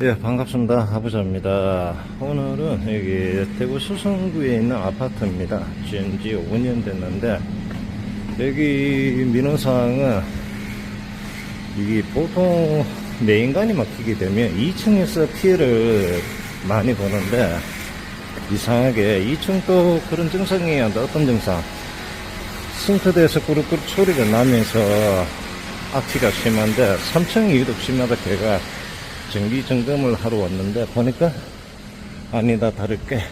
예, 반갑습니다. 아부자입니다. 오늘은 여기 대구 수성구에 있는 아파트입니다. 지은 지 5년 됐는데, 여기 민원사항은, 이게 보통 메인관이 막히게 되면 2층에서 피해를 많이 보는데, 이상하게 2층도 그런 증상이 한다. 어떤 증상? 싱크대에서 꾸룩꾸룩 소리가 나면서 악취가 심한데 3층이 유독 심하다 걔가 전기 점검을 하러 왔는데 보니까 아니다 다를게.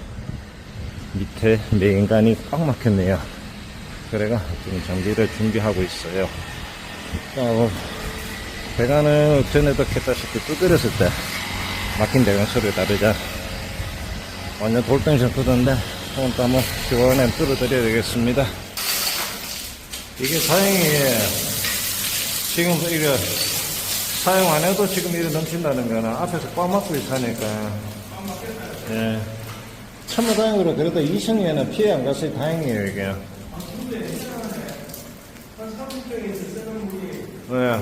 밑에 메인관이 꽉 막혔네요. 그래가 지금 정비를 준비하고 있어요. 어, 배관을 전에도 켰다시피 두드렸을 때 막힌 배관 소리 다르죠. 완전 돌덩이처럼 터졌는데 오늘 또 한번 시원하게 뚫어드려야 되겠습니다. 이게 다행히 지금 이거 사용 안 해도 지금 이래 넘친다는 거는 앞에서 꽉 막고 있으니까. 예. 천무다행으로 그래도 2층에는 피해 안 갔어요. 다행이에요, 이게. 네.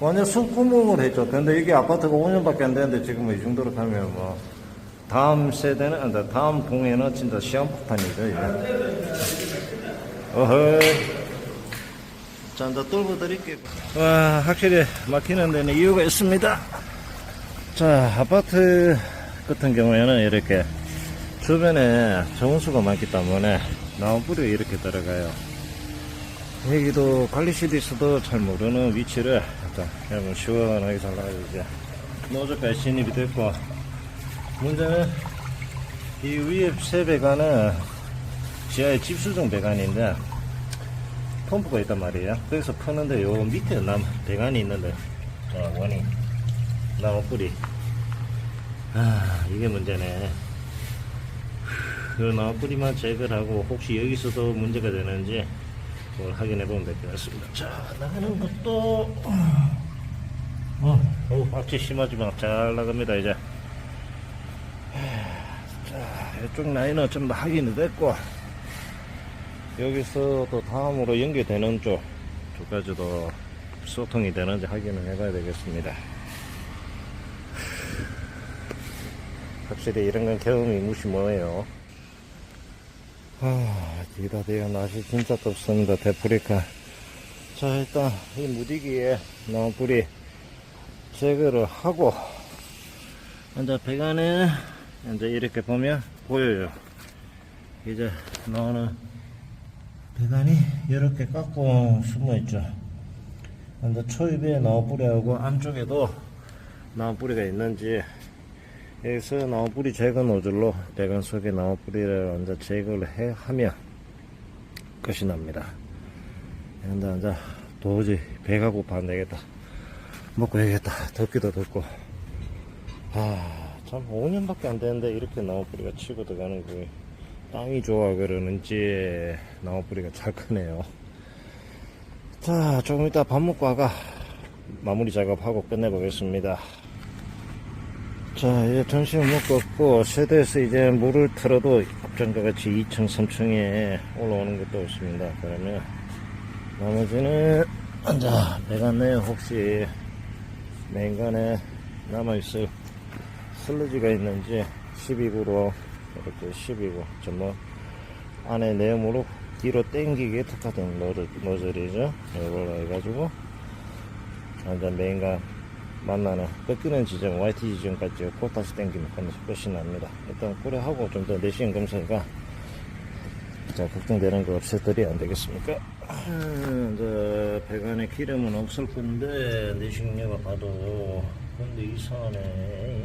완전 숨구멍을 했죠. 근데 이게 아파트가 5년밖에 안 되는데 지금 뭐이 정도로 가면 뭐. 다음 세대는, 아니, 다음 동에는 진짜 시한폭탄이죠, 이게. 어허 이. 자, 이제 뚫고 드릴게요. 와, 확실히 막히는 데는 이유가 있습니다. 자, 아파트 같은 경우에는 이렇게 주변에 정원수가 많기 때문에 나무 뿌리가 이렇게 들어가요. 여기도 관리실이 있어도 잘 모르는 위치를 자, 여러분 시원하게 잘 나가주죠. 노조까지 진입이 됐고, 문제는 이 위에 세 배관은 지하에 집수정 배관인데, 펌프가 있단 말이에요. 그래서 푸는데 요 밑에 남 배관이 있는데 자 원이 나무 뿌리 아 이게 문제네. 그 나무 뿌리만 제거를 하고 혹시 여기서도 문제가 되는지 그걸 확인해 보면 될 것 같습니다. 자 나가는 것도 어, 어 악취 심하지만 잘 나갑니다 이제. 자 이쪽 라인은 좀더 확인이 됐고. 여기서 또 다음으로 연결되는 쪽, 쪽까지도 소통이 되는지 확인을 해봐야 되겠습니다. 확실히 이런 건 경험이 무시 뭐예요. 아, 뒤다 대요 날씨 진짜 덥습니다. 데프리카. 자, 일단 이 무디기에 나무뿌리 제거를 하고, 이제 배관에 이제 이렇게 보면 보여요. 이제 나오는 배관이 이렇게 깎고 숨어 있죠. 근데 초입에 나무뿌리하고 안쪽에도 나무뿌리가 있는지 여기서 나무뿌리 제거 노즐로 배관 속에 나무뿌리를 이제 제거를 해 하면 끝이 납니다. 근데 이제 도저히 배가 고파 안 되겠다. 먹고 야겠다. 덥기도 덥고. 아, 참 5년밖에 안 되는데 이렇게 나무뿌리가 치고 들어가는 거 땅이 좋아 그러는지 나무뿌리가 잘 크네요. 자, 조금 이따 밥 먹고 와가 마무리 작업하고 끝내보겠습니다. 자, 이제 점심을 먹고 왔고, 세대에서 이제 물을 틀어도 앞전과 같이 2층, 3층에 올라오는 것도 없습니다. 그러면 나머지는, 자, 배관 내에 혹시 냉간에 남아있을 슬러지가 있는지 12구로 이렇게 12구 전부 안에 내음으로 뒤로 당기게 특화된 노즐, 노즐이죠. 이걸로 해가지고 완전 메인과 만나는 꺾이는 지점 YT 지점까지 고 다시 당기면 끝이 납니다. 일단 꾸려하고 좀 더 내시경 검사가 자 걱정되는 거 없애들이 안 되겠습니까? 아, 이제 배관에 기름은 없을 건데 내식료가 봐도 근데 이상하네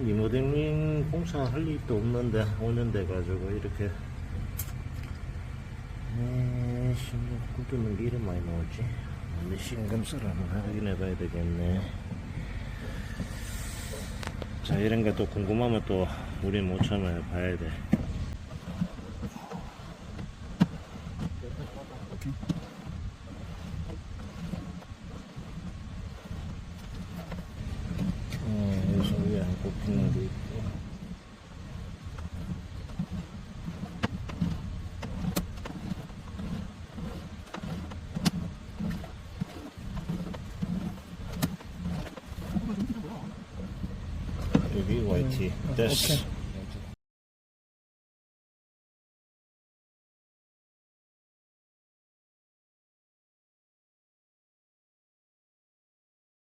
리모델링 공사 할 일도 없는데 5년 돼가지고 이렇게. 에 신경 굽기는 게 이름 많이 나오지? 근데 신검수를 한번 확인해 봐야 되겠네. 자 이런 게 또 궁금하면 또 우리 못 참아요. 봐야 돼 어, 여기서 위에 한 꼽히는 게 있고 여기 YT. 됐어. 오케이.